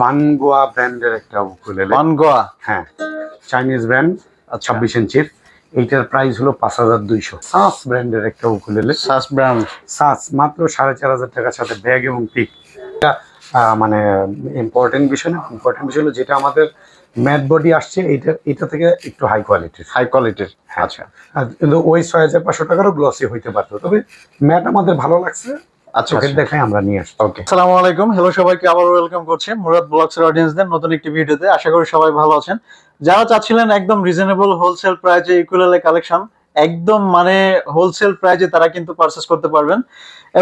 পানগোয়া ব্র্যান্ডের একটা উকুলেলে পানগোয়া? হ্যাঁ চাইনিজ ব্র্যান্ড আচ্ছা। ছাব্বিশ ইঞ্চির। এইটার প্রাইস হলো পাঁচ হাজার দুইশো। সাস ব্র্যান্ডের একটা উকুলেলে সাস ব্র্যান্ড সাস মাত্র সাড়ে চার হাজার টাকার সাথে ব্যাগ এবং পিক এটা মানে ইম্পর্টেন্ট বিষয় না ইম্পর্টেন্ট বিষয় হলো যেটা আমাদের ম্যাট বডি আসছে এটা এটা থেকে একটু হাই কোয়ালিটির হাই কোয়ালিটির হ্যাঁ। আচ্ছা। কিন্তু ওই ছয় হাজার পাঁচশো টাকারও গ্লসি হইতে পারতো। তবে ম্যাট আমাদের ভালো লাগছে চোখের দেখায় আমরা নিয়ে ওকে আসসালামু আলাইকুম। হ্যালো সবাইকে আবার ওয়েলকাম করছি। মুরাদ অডিয়েন্সদের নতুন একটি ভিডিওতে আশা করি সবাই ভালো আছেন। যারা চাচ্ছিলেন একদম রিজনেবল হোলসেল প্রাইজে ইকুয়ালে কালেকশন একদম মানে হোলসেল প্রাইজে তারা কিন্তু পারচেস করতে পারবেন।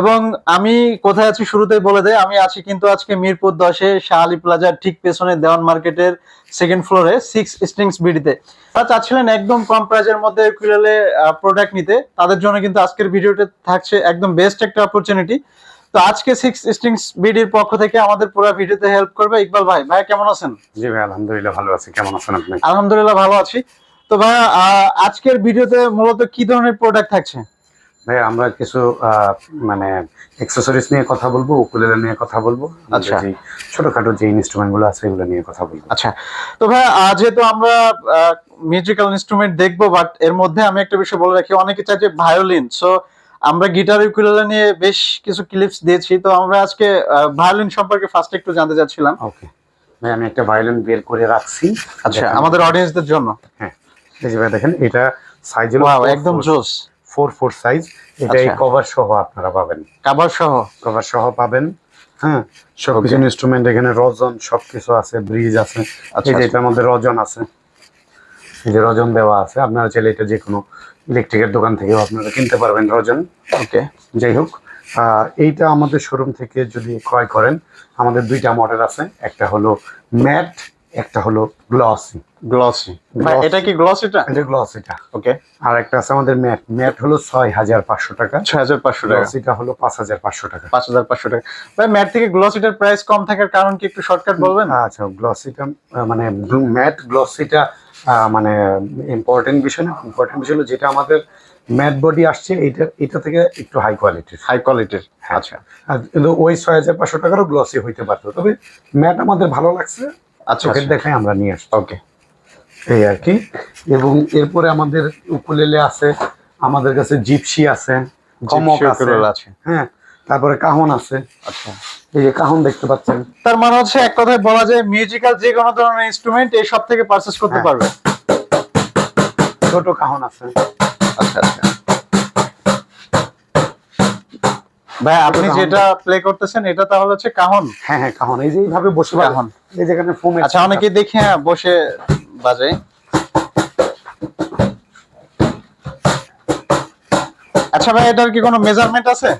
এবং আমি কোথায় আছি শুরুতেই বলে দেয় আমি আছি কিন্তু আজকে মিরপুর দশে শাহ আলী প্লাজার ঠিক পেছনে দেওয়ান মার্কেটের সেকেন্ড ফ্লোরে সিক্স স্ট্রিংস বিডিতে তারা চাচ্ছিলেন একদম কম প্রাইজের মধ্যে ইকুয়ালে প্রোডাক্ট নিতে। তাদের জন্য কিন্তু আজকের ভিডিওতে থাকছে একদম বেস্ট একটা অপরচুনিটি তো আজকে সিক্স স্ট্রিংস বিডির পক্ষ থেকে আমাদের পুরো ভিডিওতে হেল্প করবে ইকবাল ভাই। ভাই কেমন আছেন? জি ভাই আলহামদুলিল্লাহ ভালো আছি। কেমন আছেন আপনি? আলহামদুলিল্লাহ ভালো আছি। তো ভাই আহ, আজকের ভিডিওতে মূলত কি ধরনের প্রোডাক্ট থাকছে? ভাই আমরা কিছু মানে অ্যাক্সেসরিজ নিয়ে কথা বলব উকুলেলে নিয়ে কথা বলব আচ্ছা। ছোটখাটো যে ইনস্ট্রুমেন্টগুলো আছে এগুলো নিয়ে কথা বলব। আচ্ছা। তো ভাই যেহেতু আমরা মিউজিক্যাল ইনস্ট্রুমেন্ট দেখব বাট এর মধ্যে আমি একটা বিষয় বলে রাখি অনেকে চাই যে ভায়োলিন সো আমরা গিটার ইউকুলেলে নিয়ে বেশ কিছু ক্লিপস দিয়েছি তো আমরা আজকে ভায়োলিন সম্পর্কে ফার্স্ট একটু জানতে চাচ্ছিলাম। ওকে ভাই আমি একটা ভায়োলিন বের করে রাখছি আচ্ছা আমাদের অডিয়েন্সদের জন্য। হ্যাঁ। এই যে দেখেন এটা সাইজ হলো একদম জোস। ফোর ফোর সাইজ এটা এই আচ্ছা। কভার সহ আপনারা পাবেন। কাবার সহ? কভার সহ পাবেন। হ্যাঁ সব কিছু ইনস্ট্রুমেন্ট এখানে রজন সবকিছু আছে ব্রিজ আছে। আচ্ছা, এই যে আচ্ছা। এটার মধ্যে রজন আছে। এই যে রজন দেওয়া আছে। আপনারা চাইলে এটা যে কোনো ইলেকট্রিকের দোকান থেকেও আপনারা কিনতে পারবেন রজন। ওকে যাই হোক এইটা আমাদের শোরুম থেকে যদি ক্রয় করেন আমাদের দুইটা মডেল আছে। একটা হলো ম্যাট একটা হলো গ্লসি গ্লসি এটা কি গ্লস এটা এটা গ্লস এটা ওকে আর একটা আছে আমাদের ম্যাট। ম্যাট হলো ছয় হাজার পাঁচশো টাকা। ছয় হাজার পাঁচশো টাকা। গ্লসিটা হলো পাঁচ হাজার পাঁচশো টাকা। পাঁচ হাজার পাঁচশো টাকা। ভাই ম্যাট থেকে গ্লসিটার প্রাইস কম থাকার কারণ কি একটু শর্টকাট বলবেন? আচ্ছা গ্লসিটা মানে ম্যাট গ্লসিটা মানে ইম্পর্টেন্ট বিষয় না। ইম্পর্টেন্ট বিষয় হলো যেটা আমাদের ম্যাট বডি আসছে এটা এটা থেকে একটু হাই কোয়ালিটির হাই কোয়ালিটির। আচ্ছা। আর কিন্তু ওই ছয় হাজার পাঁচশো টাকারও গ্লসি হইতে পারতো। তবে ম্যাট আমাদের ভালো লাগছে। আচ্ছা চোখের দেখায় আমরা নিয়ে আসছি ওকে। এই আর কি। এবং এরপরে আমাদের উকুলেলে আছে আমাদের কাছে জিপসি আছে গমক আছে। আছে। হ্যাঁ তারপরে কাহন আছে। আচ্ছা। এই যে কাহন দেখতে পাচ্ছেন। তার মানে হচ্ছে এক কথায় বলা যায় মিউজিক্যাল যে কোনো ধরনের ইনস্ট্রুমেন্ট এই সব থেকে পারচেস করতে হ্যাঁ। পারবে। ছোট কাহন আছে। আচ্ছা আচ্ছা। ভাই আপনি যেটা প্লে করতেছেন এটা তাহলে হচ্ছে কাহন। হ্যাঁ হ্যাঁ কাহন। এই যে এইভাবে বসে কাহন। এই যেখানে ফোমে আচ্ছা অনেকেই দেখে হ্যাঁ, বসে বাজে আচ্ছা ভাই এটার কি কোনো মেজারমেন্ট আছে?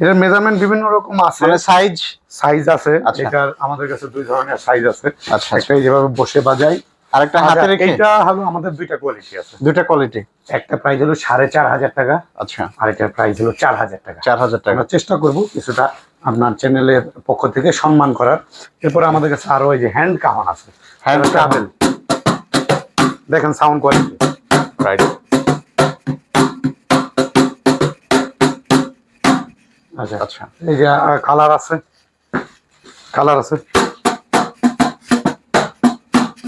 এটার মেজারমেন্ট বিভিন্ন রকম আছে। মানে সাইজ সাইজ আছে। আচ্ছা। এটার আমাদের কাছে দুই ধরনের সাইজ আছে। আচ্ছা একটা এই যেভাবে বসে বাজাই আরেকটা হাতে আচ্ছা, রেখে? এইটা হলো আমাদের দুইটা কোয়ালিটি আছে। দুটা কোয়ালিটি একটা প্রাইস হলো সাড়ে চার হাজার টাকা আচ্ছা। আর এটার প্রাইস হলো চার হাজার টাকা। চার হাজার টাকা। আমরা চেষ্টা করব কিছুটা আপনার চ্যানেলের পক্ষ থেকে সম্মান করার। এরপরে আমাদের কাছে আরও এই যে হ্যান্ড কাহন আছে। হ্যান্ড ট্রাভেল দেখেন। সাউন্ড কোয়ালিটি রাইট আচ্ছা। আচ্ছা। এই যে কালার আছে। কালার আছে।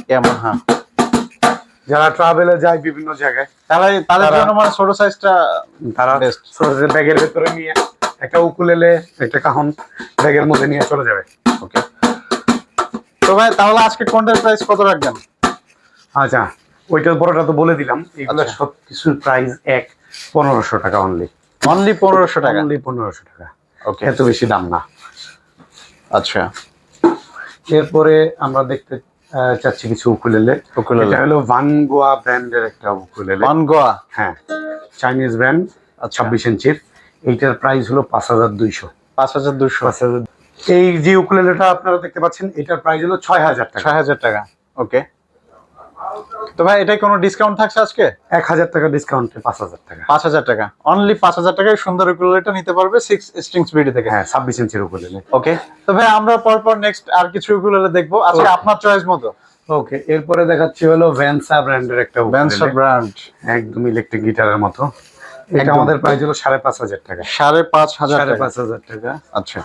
কেমন হ্যাঁ। যারা ট্রাভেলে যায় বিভিন্ন জায়গায় তাহলে তাদের তারা- জন্য মানে ছোট সাইজটা তারা. ব্যাগের ভেতরে নিয়ে একটা উকুলেলে একটা কাহন ব্যাগের মধ্যে নিয়ে চলে যাবে। ওকে তো ভাই তাহলে আজকে কোনটার প্রাইস কত রাখবেন? আচ্ছা ওইটা বড়টা তো বলে দিলাম। এগুলো আচ্ছা। সব কিছুর প্রাইস এক পনেরোশো টাকা অনলি অনলি পনেরোশো টাকা? অনলি পনেরোশো টাকা। ওকে এত বেশি দাম না। আচ্ছা। এরপরে আমরা দেখতে চাচ্ছি কিছু উকুলেলে। উকুলেলে। এটা হলো ভানগোয়া ব্র্যান্ডের একটা উকুলেলে। ভানগোয়া হ্যাঁ চাইনিজ ব্র্যান্ড আচ্ছা। ছাব্বিশ ইঞ্চির। এইটার প্রাইস হলো পাঁচ হাজার দুইশো। পাঁচ হাজার দুইশো। পাঁচ হাজার এই যে উকুলেলেটা আপনারা দেখতে পাচ্ছেন এটার প্রাইস হলো ছয় হাজার টাকা। ছয় হাজার টাকা। ওকে তো ভাই এটাই কোনো ডিসকাউন্ট থাকছে আজকে? এক হাজার টাকা ডিসকাউন্টে পাঁচ হাজার টাকা। পাঁচ হাজার টাকা। অনলি পাঁচ হাজার টাকায় সুন্দর উকুলেলেটা নিতে পারবে সিক্স স্ট্রিংস বিডি থেকে। হ্যাঁ ছাব্বিশ ইঞ্চির উকুলেলে ওকে তো ভাই আমরা পরপর নেক্সট আর কিছু উকুলেলে দেখব। আজকে আপনার চয়েস মতো। ওকে এরপরে দেখাচ্ছি হলো ভ্যানসা ব্র্যান্ডের একটা উকুলেলে ব্র্যান্ড একদম ইলেকট্রিক গিটারের মতো। এটা আমাদের প্রাইস হলো সাড়ে পাঁচ হাজার টাকা। সাড়ে পাঁচ হাজার সাড়ে টাকা। পাঁচ হাজার টাকা। আচ্ছা।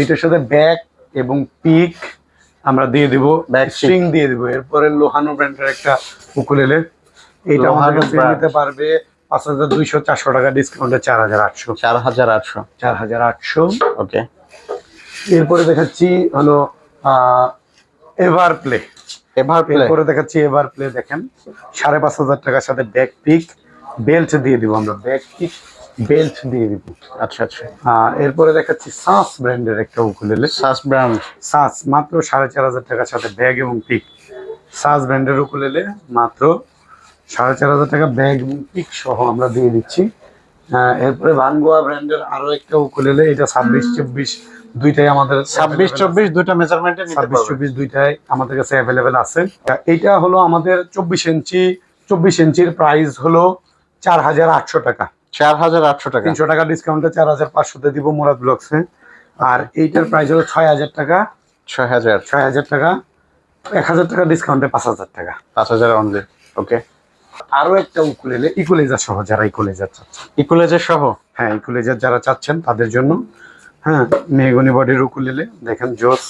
এটার সাথে ব্যাগ এবং পিক আমরা দিয়ে দিব। স্ট্রিং দিয়ে দিব। এরপরে লোহানো ব্র্যান্ডের একটা উকুলেলে এটা আমাদের কাছে নিতে পারবে পাঁচ হাজার দুইশো চারশো টাকা ডিসকাউন্টে চার হাজার আটশো। চার হাজার আটশো। চার হাজার আটশো। ওকে। এরপরে দেখাচ্ছি হলো এভার প্লে এভার প্লে এরপরে দেখাচ্ছি এভার প্লে দেখেন। সাড়ে পাঁচ হাজার টাকার সাথে ব্যাক পিক বেল্ট দিয়ে দিব আমরা ব্যাক পিক বেল্ট দিয়ে দিব। আচ্ছা আচ্ছা। এরপরে দেখাচ্ছি সাস ব্র্যান্ডের একটা উকুলেলে সাস ব্র্যান্ড সাস মাত্র সাড়ে চার হাজার টাকার সাথে ব্যাগ এবং পিক সাস ব্র্যান্ডের উকুলেলে মাত্র সাড়ে চার হাজার টাকা ব্যাগ এবং পিক সহ আমরা দিয়ে দিচ্ছি। এরপরে ভানগোয়া ব্র্যান্ডের আরও একটা উকুলেলে এটা ছাব্বিশ চব্বিশ দুইটাই আমাদের ছাব্বিশ চব্বিশ দুইটা মেজারমেন্টে ছাব্বিশ চব্বিশ দুইটাই আমাদের কাছে অ্যাভেলেবেল আছে। এইটা হলো আমাদের চব্বিশ ইঞ্চি চব্বিশ ইঞ্চির প্রাইস হলো চার হাজার আটশো টাকা। চার হাজার আটশো টাকা। তিনশো টাকা ডিসকাউন্টে চার হাজার পাঁচশোতে দিব মুরাদ ব্লগসে আর এইটার প্রাইস হলো ছয় হাজার টাকা। ছয় হাজার। ছয় হাজার টাকা। এক হাজার টাকা ডিসকাউন্টে পাঁচ হাজার টাকা। পাঁচ হাজার অনলি ওকে আরও একটা উকুলেলে ইকুলেজার সহ যারা ইকুলেজার চাচ্ছেন। ইকুলেজের সহ? হ্যাঁ ইকুলেজার যারা চাচ্ছেন তাদের জন্য। হ্যাঁ মেহগনি বডির উকুলেলে দেখেন জোস।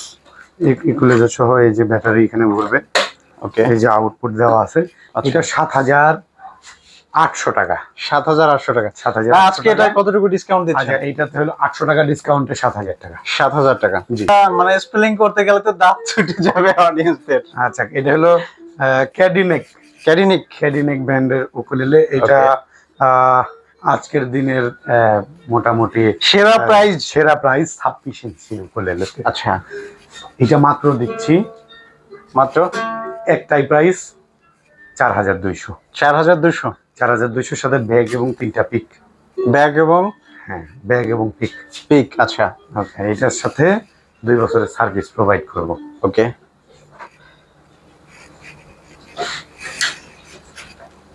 ইকুলেজার সহ এই যে ব্যাটারি এখানে ভরবে। ওকে এই যে আউটপুট দেওয়া আছে। আচ্ছা। এটা সাত হাজার আটশো টাকা। সাত হাজার আটশো টাকা। সাত হাজার আজকে এটা কতটুকু ডিসকাউন্ট দিচ্ছে আচ্ছা এইটাতে হলো আটশো টাকা ডিসকাউন্টে সাত হাজার টাকা। সাত হাজার টাকা। জি। মানে স্পেলিং করতে গেলে তো দাঁত ছুটে যাবে অডিয়েন্সদের আচ্ছা এটা হলো ক্যাডিনেক ক্যারিনিক ক্যাডিনেক ব্র্যান্ডের উকুলেলে এটা আজকের দিনের মোটামুটি সেরা প্রাইস সেরা প্রাইস ছাব্বিশ ইঞ্চি উকুলেলে। আচ্ছা। এটা মাত্র দিচ্ছি। মাত্র? একটাই প্রাইস চার হাজার দুইশো। চার হাজার দুশো চার হাজার দুইশোর সাথে ব্যাগ এবং তিনটা পিক ব্যাগ এবং? হ্যাঁ ব্যাগ এবং পিক পিক আচ্ছা। ওকে এটার সাথে দুই বছরের সার্ভিস প্রোভাইড করব। ওকে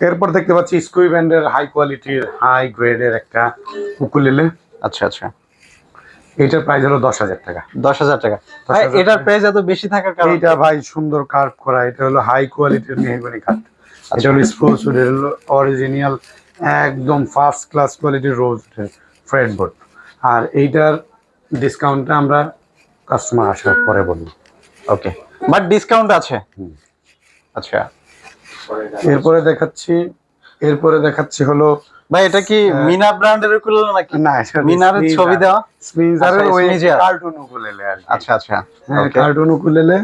এরপর দেখতে পাচ্ছি স্কুই ব্যান্ডের হাই কোয়ালিটির হাই গ্রেডের একটা উকুলেলে আচ্ছা আচ্ছা। এটার প্রাইস হলো দশ হাজার টাকা। দশ হাজার টাকা। ভাই, 10,000 এটার প্রাইস এত বেশি থাকার কারণ এটা ভাই সুন্দর কার্ভ করা এটা হলো হাই কোয়ালিটির মেহগনি কাঠ এটা হলো স্প্রুস এটা হলো অরিজিনাল একদম ফার্স্ট ক্লাস কোয়ালিটির রোজ ফ্রেড বোর্ড আর এইটার ডিসকাউন্টটা আমরা কাস্টমার আসার পরে বলব। ওকে বাট ডিসকাউন্ট আছে। আচ্ছা। এরপরে দেখাচ্ছি এরপরে দেখাচ্ছি হলো ভাই এটা কি মিনা ব্র্যান্ডের কুলো নাকি? না এটা মিনারের ছবি দেওয়া? স্পিনজারের আচ্ছা, ওই। কার্টুন উকুলেলে আর আচ্ছা আচ্ছা। হ্যাঁ. কার্টুন উকুলেলে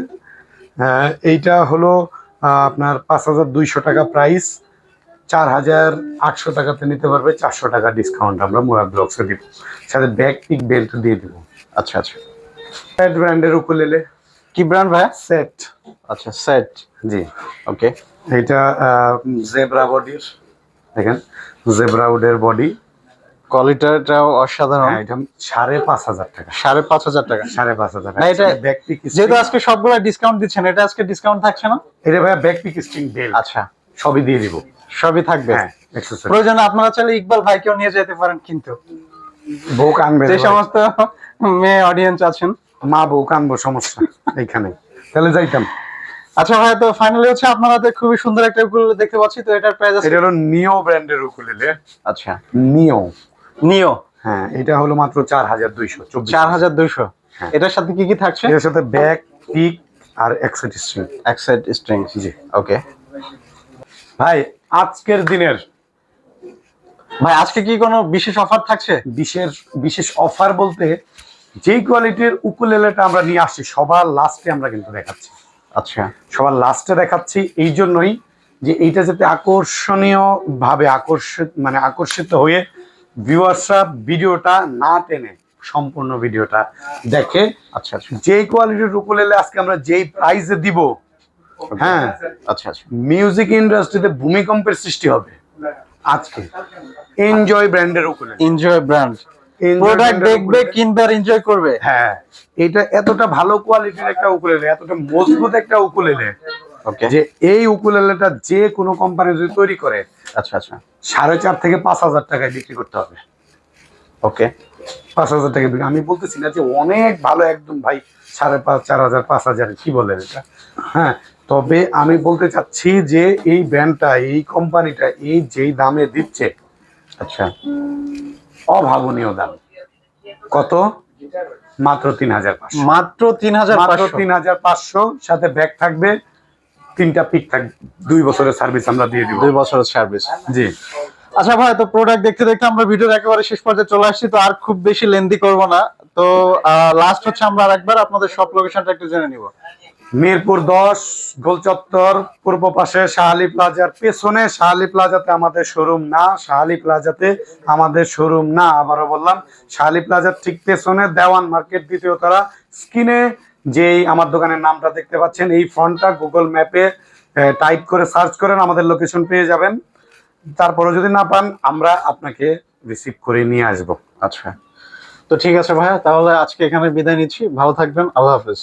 হ্যাঁ, এইটা হলো আপনার পাঁচ হাজার দুইশো টাকা প্রাইস চার হাজার আটশো টাকাতে নিতে পারবে চারশো টাকা ডিসকাউন্ট আমরা মুরাদ ব্লগসে দিব। সাথে ব্যাগ পিক বেল্ট দিয়ে দিব। আচ্ছা আচ্ছা। সেট ব্র্যান্ডের উকুলেলে কি ব্র্যান্ড ভাই সেট আচ্ছা সেট জি। ওকে এটা জেব্রা বডির দেখেন জেব্রা উডের বডি কোয়ালিটিটাও অসাধারণ। হ্যাঁ এটা সাড়ে পাঁচ হাজার টাকা। সাড়ে পাঁচ হাজার টাকা। সাড়ে পাঁচ হাজার না, এটা- টাকা ব্যাক পিক যেহেতু আজকে সবগুলো ডিসকাউন্ট দিচ্ছেন এটা আজকে ডিসকাউন্ট থাকছে না? এটা ভাইয়া ব্যাক পিক স্ট্রিং বেল্ট আচ্ছা। সবই দিয়ে দিব। সবই থাকবে? হ্যাঁ। প্রয়োজনে আপনারা চাইলে ইকবাল ভাইকেও নিয়ে যেতে পারেন কিন্তু। বউ কানবে যে সমস্ত মেয়ে অডিয়েন্স আছেন। মা বউ কানবো সমস্যা এইখানে তাহলে যাইতাম। আচ্ছা ভাই তো ফাইনালি হচ্ছে আপনারা তো খুবই সুন্দর একটা উকুলেলে দেখতে পাচ্ছি তো এটার প্রাইস আছে এটা হলো নিও ব্র্যান্ডের উকুলেলে আচ্ছা। নিও। নিও। হ্যাঁ এটা হলো মাত্র চার হাজার দুইশো চার হাজার দুইশো। হ্যাঁ। এটার সাথে কি কি থাকছে? এর সাথে ব্যাক পিক আর এক্সেট স্ট্রিং। এক সাইড স্ট্রিং জি। ওকে ভাই আজকের দিনের। ভাই আজকে কি কোনো বিশেষ অফার থাকছে? বিশেষ বিশেষ অফার বলতে যেই কোয়ালিটির উকুলেলেটা আমরা নিয়ে আসছি সবার লাস্টে আমরা কিন্তু দেখাচ্ছি। আচ্ছা। সবার লাস্টে দেখাচ্ছি এই জন্যই যে এইটা যাতে আকর্ষণীয় ভাবে আকর্ষিত মানে আকর্ষিত হয়ে ভিউয়ার্সরা ভিডিওটা না টেনে সম্পূর্ণ ভিডিওটা দেখে আচ্ছা আচ্ছা। যেই কোয়ালিটির উকুলেলে আজকে আমরা যেই প্রাইসে দিব হ্যাঁ? আচ্ছা আচ্ছা। মিউজিক ইন্ডাস্ট্রিতে ভূমিকম্পের সৃষ্টি হবে আজকে। এনজয় ব্র্যান্ডের উপরে। এনজয় ব্র্যান্ড প্রোডাক্ট দেখবে কিনবে আর এনজয় করবে। হ্যাঁ এটা এতটা ভালো কোয়ালিটির একটা উকুলেলে এতটা মজবুত একটা উকুলেলে যে এই উকুলেলেটা যে কোনো কোম্পানি যদি তৈরি করে আচ্ছা আচ্ছা। সাড়ে চার থেকে পাঁচ হাজার টাকায় বিক্রি করতে হবে। ওকে পাঁচ হাজার টাকা বিক্রি আমি বলতেছি না যে অনেক ভালো একদম ভাই সাড়ে পাঁচ চার হাজার পাঁচ হাজার কি বলেন এটা? হ্যাঁ তবে আমি বলতে চাচ্ছি যে এই ব্র্যান্ডটা এই কোম্পানিটা এই যেই দামে দিচ্ছে আচ্ছা। অভাবনীয় দাম। কত? মাত্র তিন হাজার মাত্র তিন হাজার মাত্র তিন হাজার পাঁচশো সাথে ব্যাগ থাকবে তিনটা পিক থাকবে দুই বছরের সার্ভিস আমরা দিয়ে দিব। দুই বছরের সার্ভিস জি। আচ্ছা ভাই তো প্রোডাক্ট দেখতে দেখতে আমরা ভিডিওর একেবারে শেষ পর্যায়ে চলে আসছি তো আর খুব বেশি লেন্দি করব না। তো লাস্ট হচ্ছে আমরা আরেকবার আপনাদের সব লোকেশনটা একটু জেনে নিব। মিরপুর দশ গোল চত্বর পূর্ব পাশে শাহালি প্লাজার পেছনে। শাহালি প্লাজাতে আমাদের শোরুম না শাহালি প্লাজাতে আমাদের শোরুম না আবারও বললাম। শাহালি প্লাজার ঠিক পেছনে দেওয়ান মার্কেট দ্বিতীয় তারা স্ক্রিনে যেই আমার দোকানের নামটা দেখতে পাচ্ছেন, এই ফোনটা গুগল ম্যাপে টাইপ করে সার্চ করেন, আমাদের লোকেশন পেয়ে যাবেন। তারপরে যদি না পান, আমরা আপনাকে রিসিভ করে নিয়ে আসব। আচ্ছা। তো ঠিক আছে ভাইয়া, তাহলে আজকে এখানে বিদায় নিচ্ছি। ভালো থাকবেন, আল্লাহ হাফেজ।